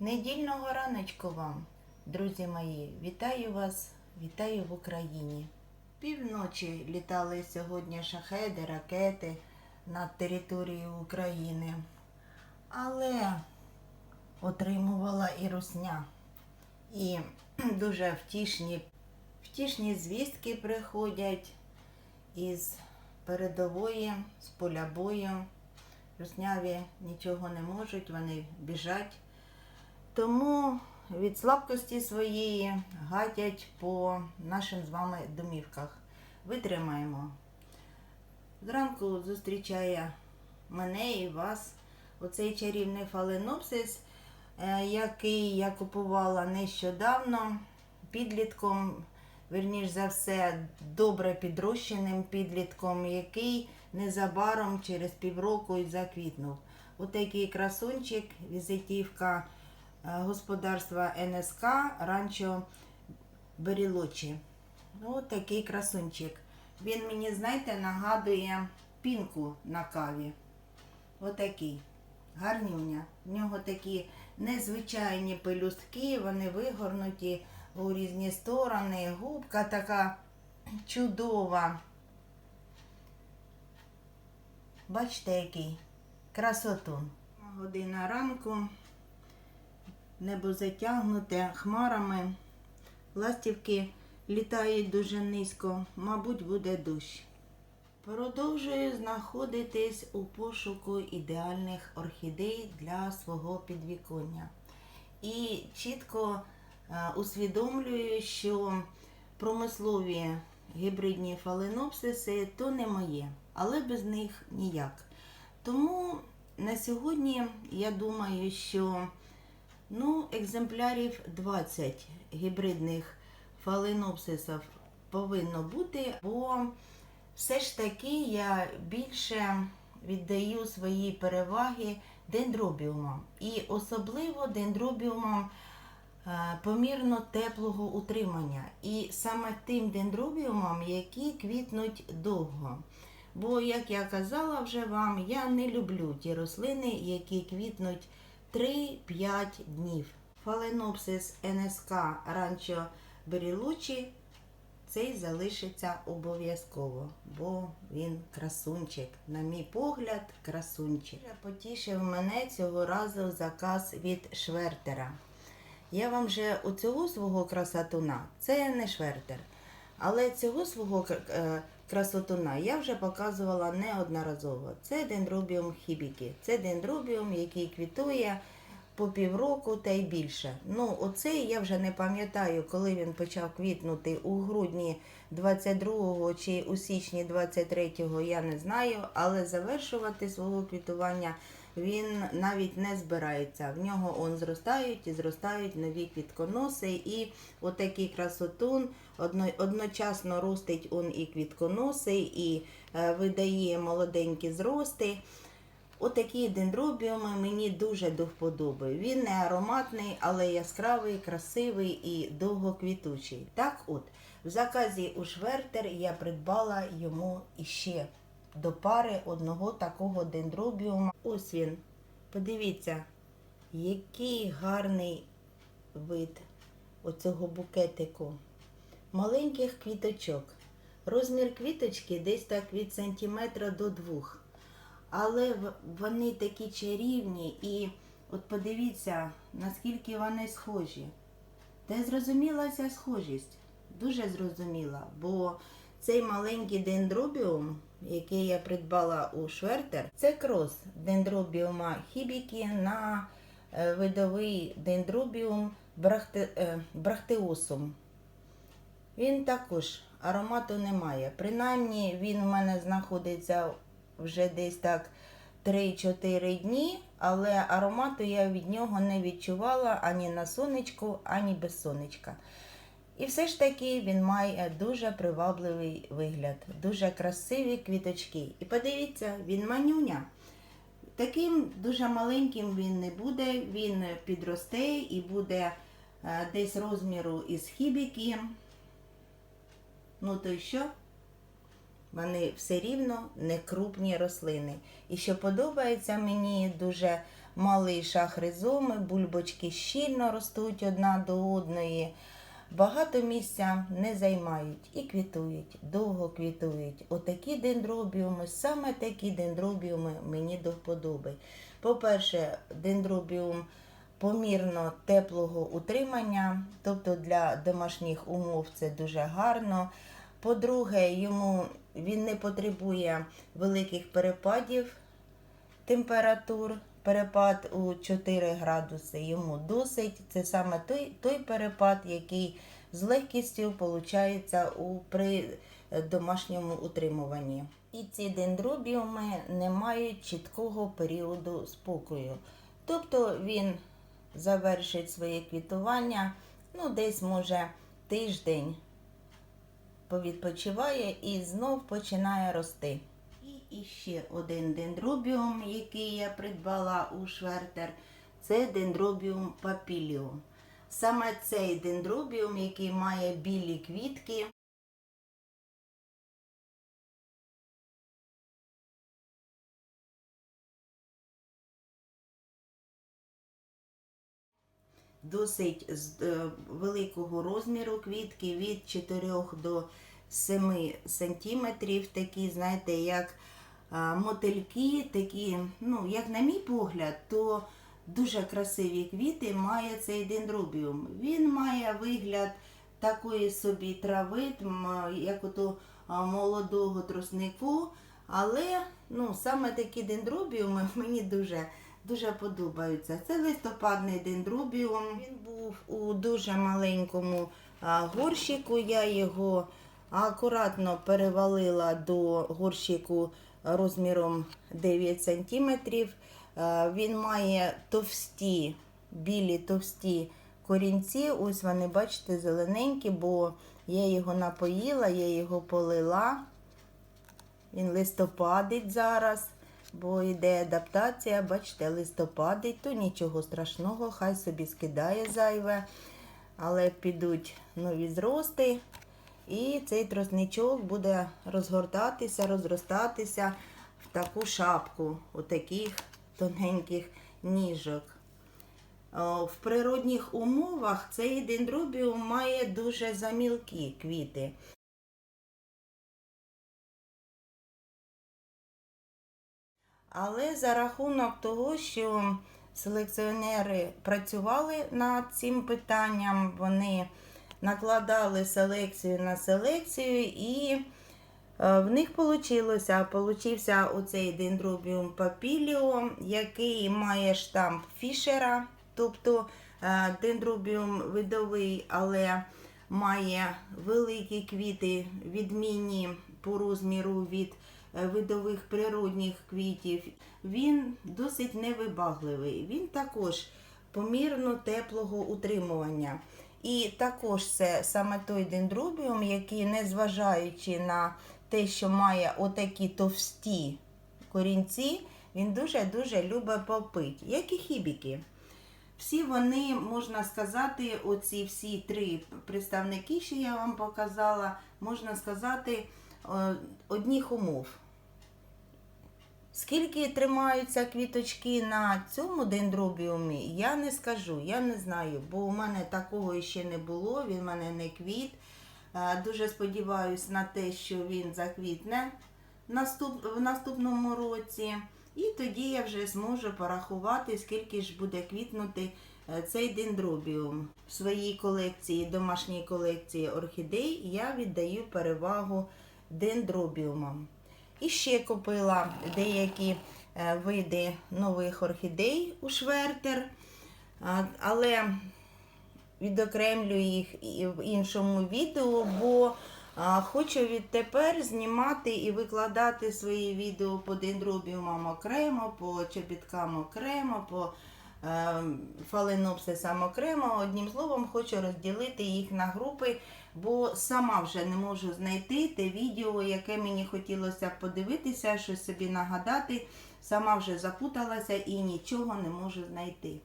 Недільного раночку вам, друзі мої, вітаю вас, вітаю в Україні. Півночі літали сьогодні шахеди, ракети над територією України, але отримувала і русня. І дуже втішні, втішні звістки приходять із передової, з поля бою. Русняві нічого не можуть, вони біжать. Тому від слабкості своєї гадять по нашим з вами домівках. Витримаємо. Зранку зустрічає мене і вас оцей чарівний фаленопсис, е, який я купувала нещодавно підлітком, верніш за все, добре підрощеним підлітком, який незабаром через півроку і заквітнув. Отакий красунчик, візитівка господарства НСК Ранчо Берілочі. Ну, такий красунчик. Він мені, знаєте, нагадує пінку на каві. Отакий. Гарнюня. В нього такі незвичайні пелюстки, вони вигорнуті у різні сторони. Губка така чудова. Бачите, який красотун. Година ранку. Небо затягнуте хмарами. Ластівки літають дуже низько, мабуть, буде дощ. Продовжую знаходитись у пошуку ідеальних орхідей для свого підвіконня. І чітко е, усвідомлюю, що промислові гібридні фаленопсиси то не моє, але без них ніяк. Тому на сьогодні я думаю, що ну, екземплярів 20 гібридних фаленопсисів повинно бути, бо все ж таки я більше віддаю свої переваги дендробіумам. І особливо дендробіумам е, помірно теплого утримання. І саме тим дендробіумам, які квітнуть довго. Бо, як я казала вже вам, я не люблю ті рослини, які квітнуть 3-5 днів. Фаленопсис НСК Ранчо Берілучі цей залишиться обов'язково, бо він красунчик. На мій погляд, красунчик. Потішив мене цього разу заказ від Швертера. Я вам вже у цього свого красотуна, це не швертер. Але цього свого е, красотуна я вже показувала неодноразово. Це дендробіум хібіки. Це дендробіум, який квітує по півроку та й більше. Ну, оцей я вже не пам'ятаю, коли він почав квітнути у грудні 22-го чи у січні 23-го, я не знаю, але завершувати свого квітування він навіть не збирається. В нього он зростають і зростають нові квітконоси, і отакий красотун одночасно ростить он і квітконоси, і е, видає молоденькі зрости. Отакі дендробіуми мені дуже до вподоби. Він не ароматний, але яскравий, красивий і довгоквітучий. Так от, в заказі у Швертер я придбала йому іще до пари одного такого дендробіума. Ось він. Подивіться, який гарний вид оцього букетику. Маленьких квіточок. Розмір квіточки десь так від сантиметра до двох. Але вони такі чарівні і от подивіться, наскільки вони схожі. Де зрозуміла ця схожість? Дуже зрозуміла, бо цей маленький дендробіум, який я придбала у Швертер, це крос дендробіума хібіки на е, видовий дендробіум брахте, е, брахтеосум. Він також аромату немає. Принаймні він у мене знаходиться вже десь так 3-4 дні, але аромату я від нього не відчувала ані на сонечку, ані без сонечка. І все ж таки він має дуже привабливий вигляд, дуже красиві квіточки. І подивіться, він манюня. Таким дуже маленьким він не буде, він підросте і буде е, десь розміру із хібіки. Ну то й що? Вони все рівно не крупні рослини. І що подобається мені дуже малий шах ризоми, бульбочки щільно ростуть одна до одної. Багато місця не займають і квітують, довго квітують. Отакі дендробіуми, саме такі дендробіуми мені до вподоби. По-перше, дендробіум помірно теплого утримання, тобто для домашніх умов це дуже гарно. По-друге, йому він не потребує великих перепадів температур. Перепад у 4 градуси йому досить. Це саме той, той перепад, який з легкістю виходить у, при домашньому утримуванні. І ці дендробіуми не мають чіткого періоду спокою. Тобто він завершить своє квітування, ну, десь може тиждень повідпочиває і знов починає рости. І ще один дендробіум, який я придбала у Швертер, це дендробіум папіліум. Саме цей дендробіум, який має білі квітки. Досить е, великого розміру квітки від 4 до 7 сантиметрів, такі, знаєте, як мотильки, такі, ну, як на мій погляд, то дуже красиві квіти має цей дендробіум. Він має вигляд такої собі трави, як ото молодого троснику, але ну, саме такі дендробіуми мені дуже дуже подобаються. Це листопадний дендробіум. Він був у дуже маленькому горщику. Я його акуратно перевалила до горщику розміром 9 см. Він має товсті, білі товсті корінці. Ось вони, бачите, зелененькі, бо я його напоїла, я його полила. Він листопадить зараз, бо йде адаптація, бачите, листопадить, то нічого страшного, хай собі скидає зайве, але підуть нові зрости. І цей тросничок буде розгортатися, розростатися в таку шапку, отаких тоненьких ніжок. В природних умовах цей дендробіум має дуже замілкі квіти. Але за рахунок того, що селекціонери працювали над цим питанням, вони накладали селекцію на селекцію, і е, в них вийшло, получився оцей дендробіум папіліо, який має штамп Фішера, тобто е, дендробіум видовий, але має великі квіти, відмінні по розміру від е, видових природних квітів. Він досить невибагливий. Він також помірно теплого утримування. І також це саме той дендробіум, який, незважаючи на те, що має отакі товсті корінці, він дуже-дуже любить попити, як і хібіки. Всі вони, можна сказати, оці всі три представники, що я вам показала, можна сказати, е, одних умов. Скільки тримаються квіточки на цьому дендробіумі, я не скажу, я не знаю, бо у мене такого ще не було, він в мене не квіт. Е, Дуже сподіваюся на те, що він заквітне в наступному році. І тоді я вже зможу порахувати, скільки ж буде квітнути е, цей дендробіум. В своїй колекції, домашній колекції орхідей я віддаю перевагу дендробіумам. І ще купила деякі е, види нових орхідей у швертер, але відокремлю їх в іншому відео, бо хочу відтепер знімати і викладати свої відео по дендробіумам окремо, по чобіткам окремо, по е, фаленопсисам окремо. Одним словом, хочу розділити їх на групи, бо сама вже не можу знайти те відео, яке мені хотілося подивитися, щось собі нагадати. Сама вже запуталася і нічого не можу знайти.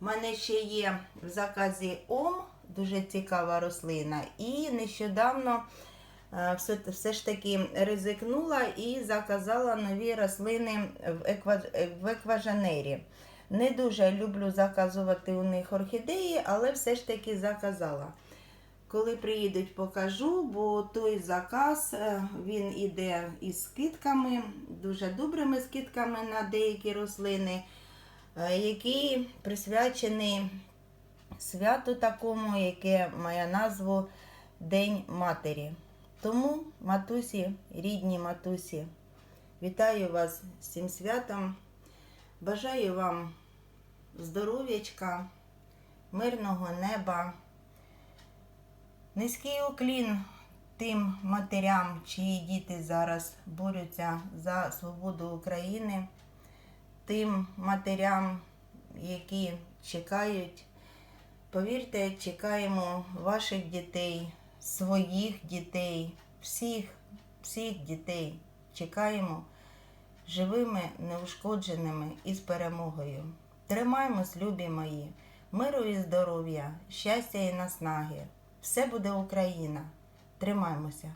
У мене ще є в заказі ом, дуже цікава рослина. І нещодавно е, все, все ж таки ризикнула і заказала нові рослини в екважанері. Не дуже люблю заказувати у них орхідеї, але все ж таки заказала. Коли приїдуть, покажу, бо той заказ е, він іде із скидками, дуже добрими скидками на деякі рослини, е, які присвячені святу такому, яке має назву День Матері. Тому, матусі, рідні матусі, вітаю вас з цим святом. Бажаю вам здоров'ячка, мирного неба. Низький уклін тим матерям, чиї діти зараз борються за свободу України, тим матерям, які чекають. Повірте, чекаємо ваших дітей, своїх дітей, всіх, всіх дітей. Чекаємо живими, неушкодженими і з перемогою. Тримаймось, любі мої, миру і здоров'я, щастя і наснаги. Все буде Україна. Тримаймося.